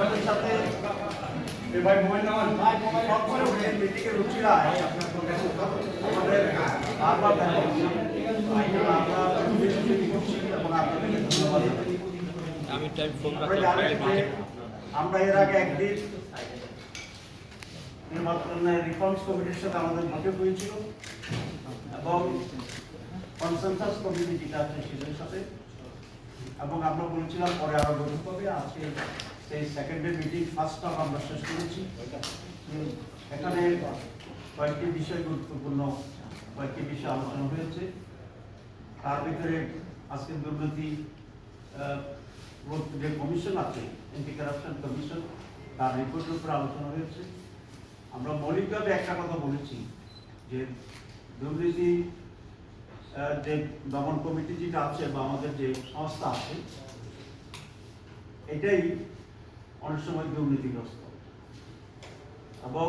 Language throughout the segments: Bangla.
আপনাদের সাথে এ ভাই মোবাইল নামান ভাই মোবাইল অফ করে উঠেন মিটিংয়ে রুচিরা আমাদের বারবার দেখা আমরা। আমি টাইম ফোন এর আগে একদিন নির্বাচনের রিফর্মস কমিটির সাথে আমাদের বৈঠক হয়েছিল এবং কনসেনসাস কমিটি যেটা আছে সেটার সাথে। এবং আমরা বলেছিলাম পরে আরও বৈঠক হবে আজকে সেই সেকেন্ডের মিটিং ফার্স্ট হাফ আমরা শেষ করেছি। এখানে কয়েকটি বিষয় গুরুত্বপূর্ণ, কয়েকটি বিষয় আলোচনা হয়েছে। তার ভিতরে আজকে দুর্নীতি যে কমিশন আছে অ্যান্টি কারাপশন কমিশন, তার রিপোর্টের উপরে আলোচনা হয়েছে। আমরা মৌলিকভাবে একটা কথা বলেছি যে দুর্নীতি যে দমন কমিটি যেটা আছে বা আমাদের যে সংস্থা আছে, এটাই অনেক সময় দুর্নীতিগ্রস্ত। এবং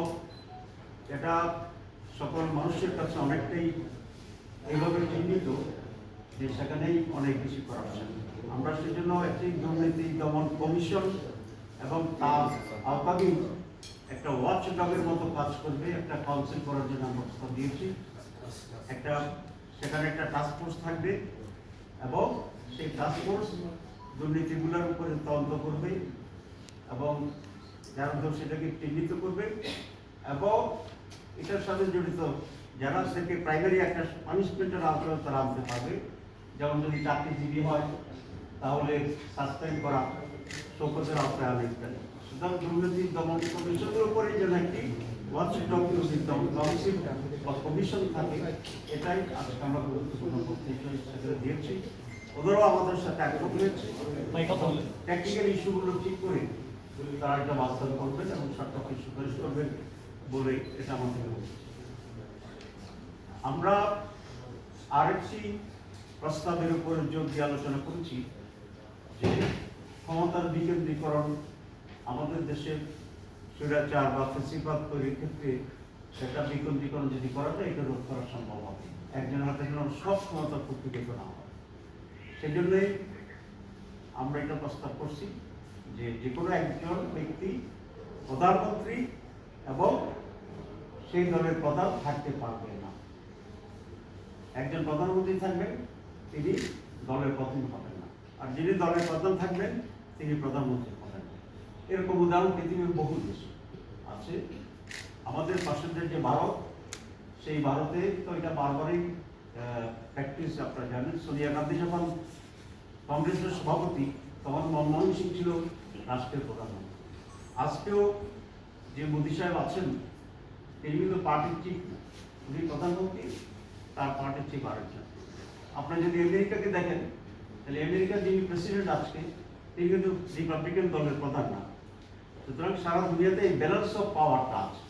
এটা সকল মানুষের কাছে অনেকটাই এইভাবে চিহ্নিত যে সেখানেই অনেক বেশি করাপশন আমরা সেজন্য একটি দুর্নীতি দমন কমিশন এবং তার আওতাধীন একটা ওয়াচ ডগের মতো কাজ করবে, একটা কাউন্সিল করার জন্য আমরা প্রস্তাব দিয়েছি। একটা, সেখানে একটা টাস্ক ফোর্স থাকবে এবং সেই টাস্ক ফোর্স দুর্নীতিগুলোর উপরে তদন্ত করবে। এবং যারা দোষ সেটাকে চিহ্নিত করবে এবং এটার সাথে জড়িত যারা থেকে প্রাইমারি একটা পানিশমেন্টের আওতায় তারা আনতে পারবে। যেমন যদি চাকরিজীবী হয় তাহলে সাসপেন্ড করা শোকতের আওতায় আনে ইত্যাদি। সুতরাং দুর্নীতি দমন কমিশনের উপরে যেন একটি কমিশন থাকে এটাই আজকে আমরা গুরুত্বপূর্ণ দিয়েছি। ওদেরও আমাদের সাথে একমত হয়েছে। টেকনিক্যাল ইস্যুগুলো ঠিক করে তারা এটা বাস্তব করবেন এবং সরকারকে সুপারিশ করবেন বলে এটা আমাদের আমরা আরেকটি প্রস্তাবের উপরে যোগ দিয়ে আলোচনা করেছি যে ক্ষমতার বিকেন্দ্রীকরণ আমাদের দেশের স্বৈরাচার বা ফেসিবাদ তৈরির ক্ষেত্রে সেটা বিকেন্দ্রীকরণ যদি করা যায়, এটা রোধ করা সম্ভব হবে। একজনের হাতে যেন সব ক্ষমতা প্রকৃতিত না হয় সেই জন্যই আমরা এটা প্রস্তাব করছি। যে যে কোনো একজন ব্যক্তি প্রধানমন্ত্রী এবং সেই দলের প্রধান থাকতে পারবে না। একজন প্রধানমন্ত্রী থাকবেন, তিনি দলের প্রধান হবেন না। আর যিনি দলের প্রধান থাকবেন, তিনি প্রধানমন্ত্রী হবেন। এরকম উদাহরণ পৃথিবীর বহু দেশে আছে। আমাদের পাশের যে ভারত, সেই ভারতে তো এটা বারবারই প্র্যাকটিস আপনারা জানেন, সোনিয়া গান্ধী যখন কংগ্রেসের সভাপতি, তখন মনমোহন সিং ছিল রাষ্ট্রের প্রধানমন্ত্রী। আজকেও যে মোদী সাহেব আছেন, তিনি কিন্তু পার্টির চিফ উনি প্রধানমন্ত্রী, তার পার্টির চিফ আরেকজন। আপনারা যদি আমেরিকাকে দেখেন, তাহলে আমেরিকার যিনি প্রেসিডেন্ট আজকে, তিনি কিন্তু রিপাবলিকান দলের প্রধান না। সুতরাং সারা দুনিয়াতে এই ব্যালেন্স অফ পাওয়ারটা আছে।